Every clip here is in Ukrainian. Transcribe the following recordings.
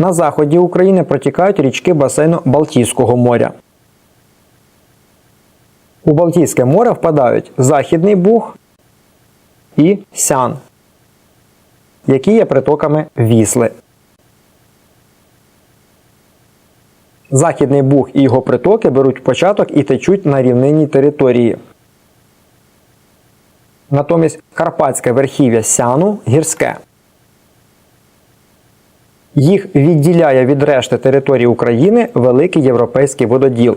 На заході України протікають річки басейну Балтійського моря. У Балтійське море впадають Західний Буг і Сян, які є притоками Вісли. Західний Буг і його притоки беруть початок і течуть на рівнинній території. Натомість Карпатське верхів'я Сяну гірське. Їх відділяє від решти території України великий європейський вододіл.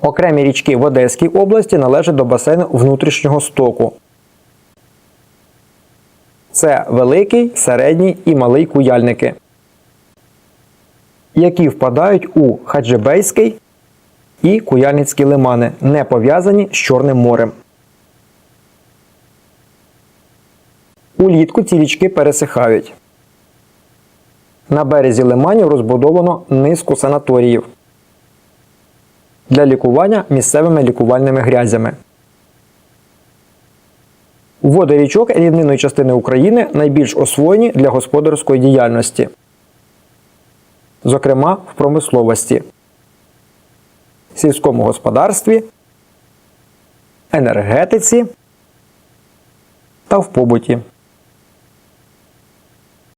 Окремі річки в Одеській області належать до басейну внутрішнього стоку. Це великий, середній і малий куяльники, які впадають у Хаджибейський і Куяльницькі лимани, не пов'язані з Чорним морем. Улітку ці річки пересихають. На березі лиманів розбудовано низку санаторіїв для лікування місцевими лікувальними грязями. Води річок рівнинної частини України найбільш освоєні для господарської діяльності, зокрема в промисловості, сільському господарстві, енергетиці та в побуті.